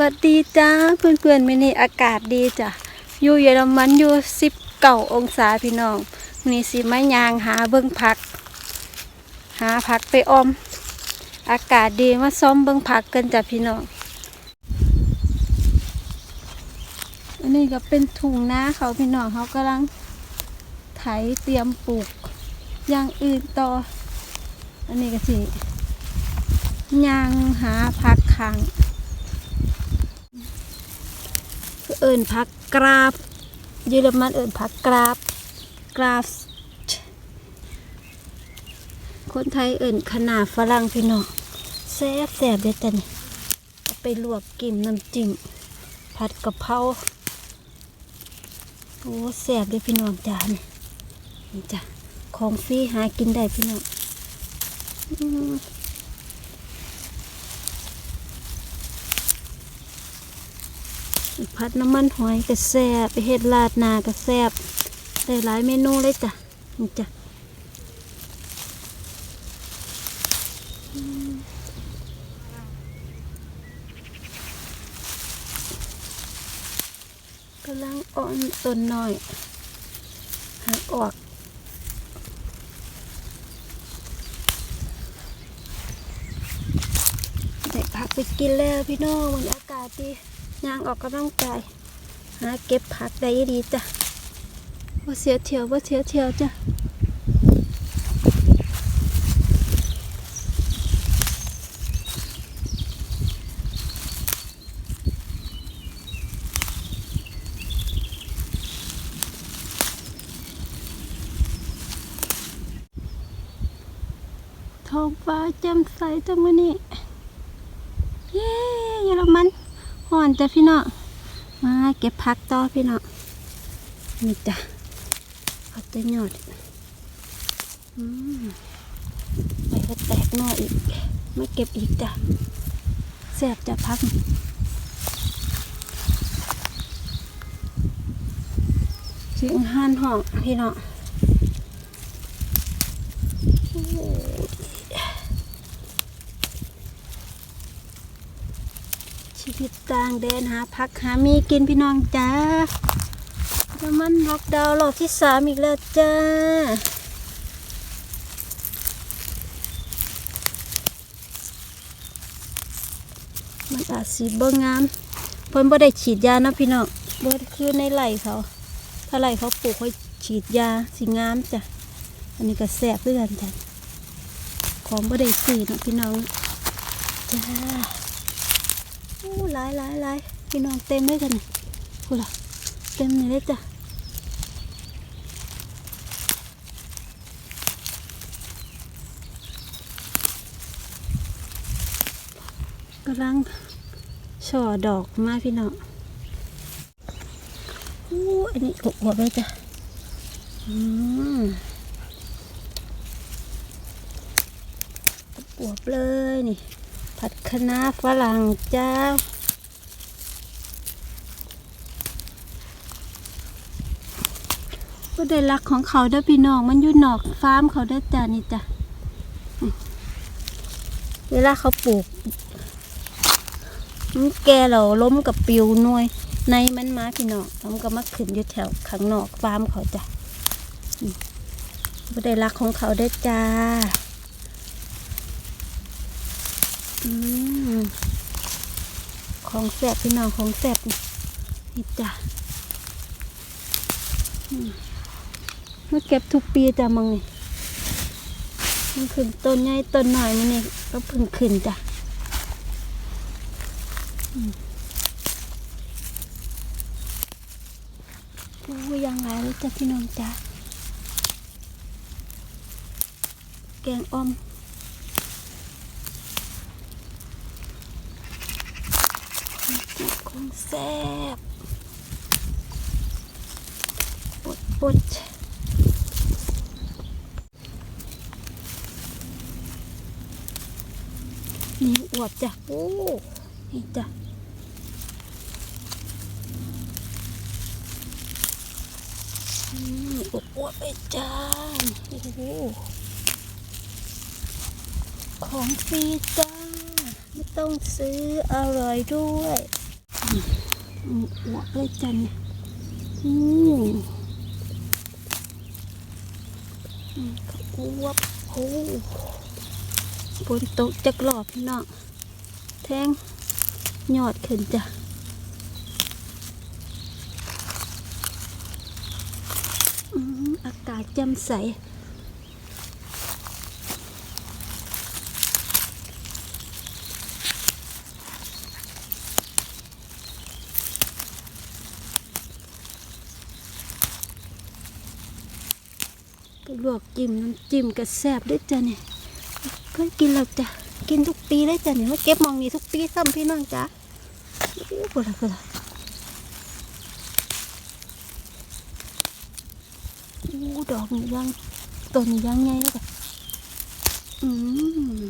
วัสดีจ้าเพื่อนๆมินี่อากาศดีจ้ะอยู่เยอรมันอยู่สิบเก้าองศาพี่น้องนี่สิมายางหาเบิ้งผัก หาผักไปออม อากาศดีมาซ้อมเบิ้งผักกันจ้ะพี่น้องอันนี้ก็เป็นถุงนาเขาพี่น้องเขากำลังไถเตรียมปลูกอย่างอื่นต่อ อันนี้ก็สิยางหาผักขัง เอิญผักกราบเยอรมันเอิญผักกราบกราฟคนไทยเอิญขนาฝรั่งพี่น้องแซ่บแซ่บเด็ดแต่นี่ไปลวกกิมน้ำจิ้มผัดกะเพราโอ้แซ่บเด้อพี่น้องจ้านี่นี่จ้ะของฟรีหากินได้พี่น้อง อืมผัดน้ำมันหอยก็แซบไปเฮ็ดลาดนาก็แซบได้หลายเมนูเลยจ้ะนี่จ้ะกำลังอ่อนต้นหน่อยหักออกได้ผักไปกินแล้วพี่น้องมันอากาศดี ย่างออกกำลังกายหาเก็บผักได้ดีจ้ะว่าเสียเที่ยวว่าเสียเที่ยวจ้ะท้องฟ้าแจ่มใสจังมื้อนี้ เย้เยอรมัน ห่อนจ้ะพี่เน้องมาเก็บผักต่อพี่เน้องนี่จ้ะเอาแตัวยอดอืมไปก็แตกหน่ออีกมาเก็บอีกจ้ะแซ่บจะพักเสียงห่านห้องพี่เน้องโอ้ย ชีวิตต่างแดนหาพักหามีกินพี่น้องจ้าจะมันล็อกดาวน์รอบที่สามอีกแล้วจ้ามันอาจสีเบิ่งงามเพิ่นบ่ได้ฉีดยานะพี่น้องบ่คือในไร่เขา ถ้าไร่เขาปลูกเขาฉีดยาสีงามจ้ะ อันนี้ก็แซ่บเพื่อกันจ้ะ ของบ่ได้ซื้อเนาะพี่น้องจ้า โอ้หลายหลายหลายพี่น้องเต็มเลยกันนี่พูดละเต็มเลยเลยจ้ะกำลังช่อดอกมาพี่น้องโอ้อันนี้อวบๆเลยจ้ะอืมอวบเลยนี่ ผัดคะน้าฝรั่งเจ้าก็ได้รักของเขาเด้อพี่น้องมันอยู่นอกฟาร์มเขาเด้อจ้านี่จ้ะเวลาเขาปลูกมันแก่เราล้มกับปิวหน่วย ในมันมาพี่น้องมันก็มาขึ้นอยู่แถวข้างนอกฟาร์มเขาจ้ะก็ได้รักของเขาเด้อจ้า อืม ของแสบพี่น้องของแสบนี่จ้ะอืมมาเก็บทุกปีจ้ะมังนี่มันขึ้นต้นใหญ่ต้นหน่อยมันนี่ก็พิ่งขึ้นจ้ะอืมโอ้ยังไงเลยจ้ะพี่น้องจ้ะแกงอ่อม ของ แซ่บปดปดนี่อวบจ้ะโอ้นี่จ้ะอืมอวบอวบไปจ้าโอ้โหของฟรีจ้า ไม่ต้องซื้ออร่อยด้วย อืมอืมอวบเลยจ้ะเนี่ยอืมอืมอวบโอ้ฝนตกจักรอบพี่น้องแทงยอดขึ้นจ้ะอืมอากาศแจ่มใส ลวกจิ้มน้ำจิ้มกระแซ่บด้วยจ้ะเนี่ยเคยกินแล้วจ้ะกินทุกปีได้จ้ะเนี่ยมาเก็บมองนี่ทุกปีซ้ำพี่น้องจ้ะโอ้โหละก็ละอู้ดอกนี่ยังต้นนี่ยังไงเลยจ้ะอืม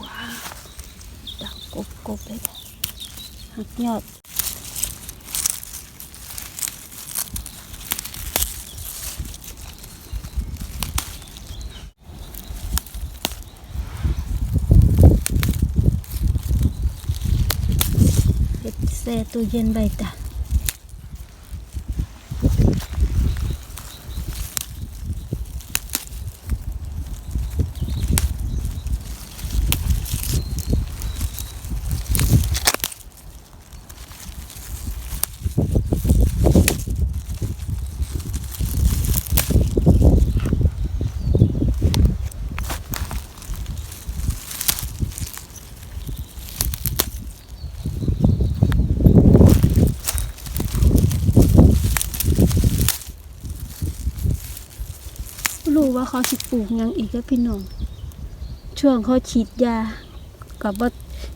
ว้าวดังกบกบเลยจ้ะ หัก ยอดเฮ็ดแช่ตู้เย็นใบตา รู้ว่าเขาสิปลูกยังอีกแล้วพี่น้อง ช่วงเขาฉีดยากับบ่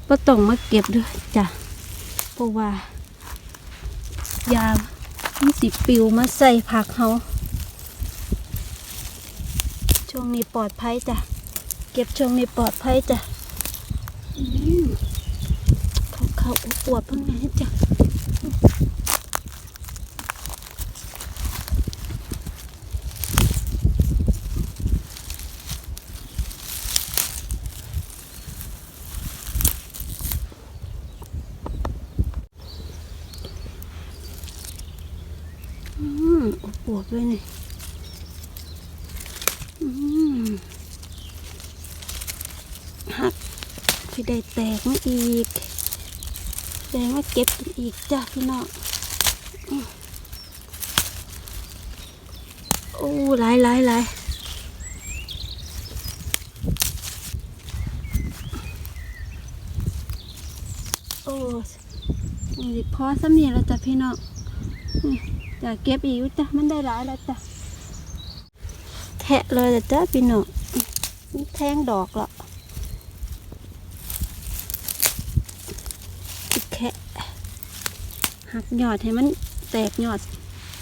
บ่ต้องมาเก็บด้วยจ้ะ เพราะว่า ยามันสิปิวมาใส่ผักเขาช่วงนี้ปลอดภัยจ้ะ เก็บช่วงนี้ปลอดภัยจ้ะเขาเขาอวบเพิ่งไงจ้ะ อืมอวบๆเลยนี่อืม หักที่ได้แตกมาอีก แตกมาเก็บกันอีกจ้ะพี่น้องโอ้หลายหลายหลายโอ้นี่พอสำเนียแล้วจ้ะพี่น้องจะเก็บอีกจ้ะมันได้หลายแล้วจ้ะ แทะเลยแต่เจ้าพี่น้องมันแทงดอกละอีกแค่หักยอดให้มันแตกยอด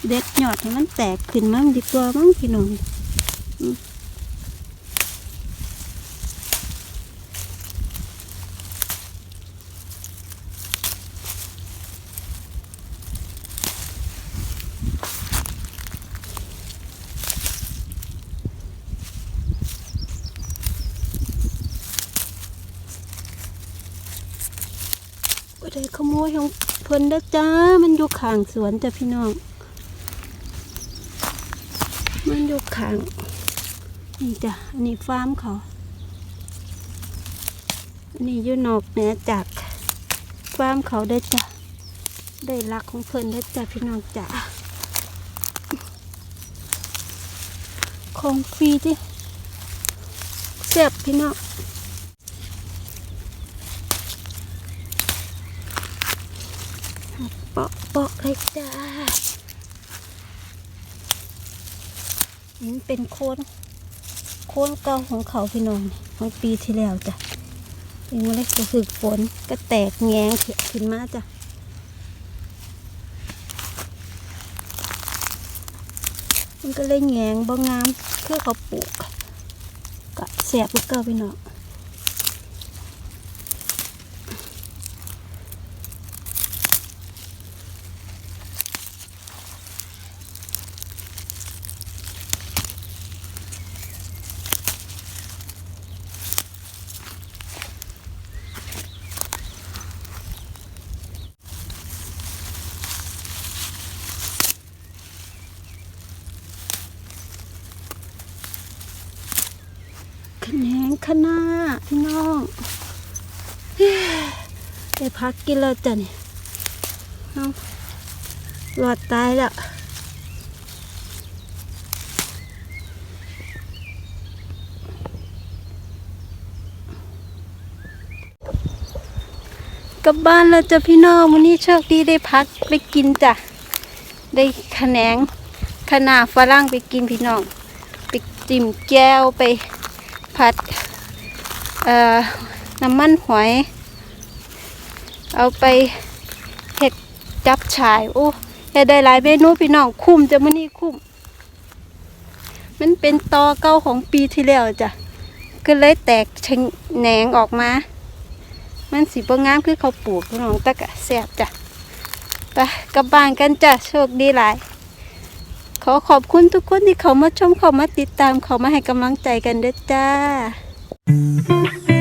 เด็ดยอดให้มันแตกขึ้นมั่งดีกว่ามั่งพี่น้อง ได้ขโมยของเพิ่นเด้อจ้า มันอยู่ข้างสวนจ้ะพี่น้อง มันอยู่ข้าง นี่จ้ะ อันนี้ฟาร์มเขาอันนี้อยู่นอกเหนือจากฟาร์มเขาได้จ้ะ ได้รักของเพิ่นได้จ้ะพี่น้องจ้ะ ของฟรีที่เสียบพี่น้อง เปาะเลยจ้านี่เป็นโคนโคนเก่าของเขาพี่น้องนี่ของปีที่แล้วจ้ะเองมล็กก็คือฝนก็แตกแงงขึ้นมาจ้ะมันก็เลยแงงบ่งงามคือเขาปลูกกะแสบพวกเก่าพี่น้องคะ ขน้าพี่น้องได้พักกินแล้วจ้ะนี่เอาหลอดตายแล้วกลับบ้านแล้วจ้ะพี่น้องวันนี้โชคดีได้พักไปกินจ้ะ ได้ขแนงขนาฝรั่งไปกินพี่น้อง ไปจิ้มแก้วไปผัด น้ำมันหอย เอาไปเห็ดจับฉายโอ้เห็ดได้หลายเมนูพี่น้องคุ้มจะมื้อนี้คุ้มมันเป็นตอเก่าของปีที่แล้วจ้ะก็เลยแตกชะแหนงออกมา มันสีบ่งามคือเขาปลูกพี่น้องตะกะแซบจ้ะไปกลับบ้านกันจ้ะโชคดีหลายขอขอบคุณทุกคนที่เขามาชมเขามาติดตามเขามาให้กำลังใจกันด้วยจ้า Thank mm-hmm. you.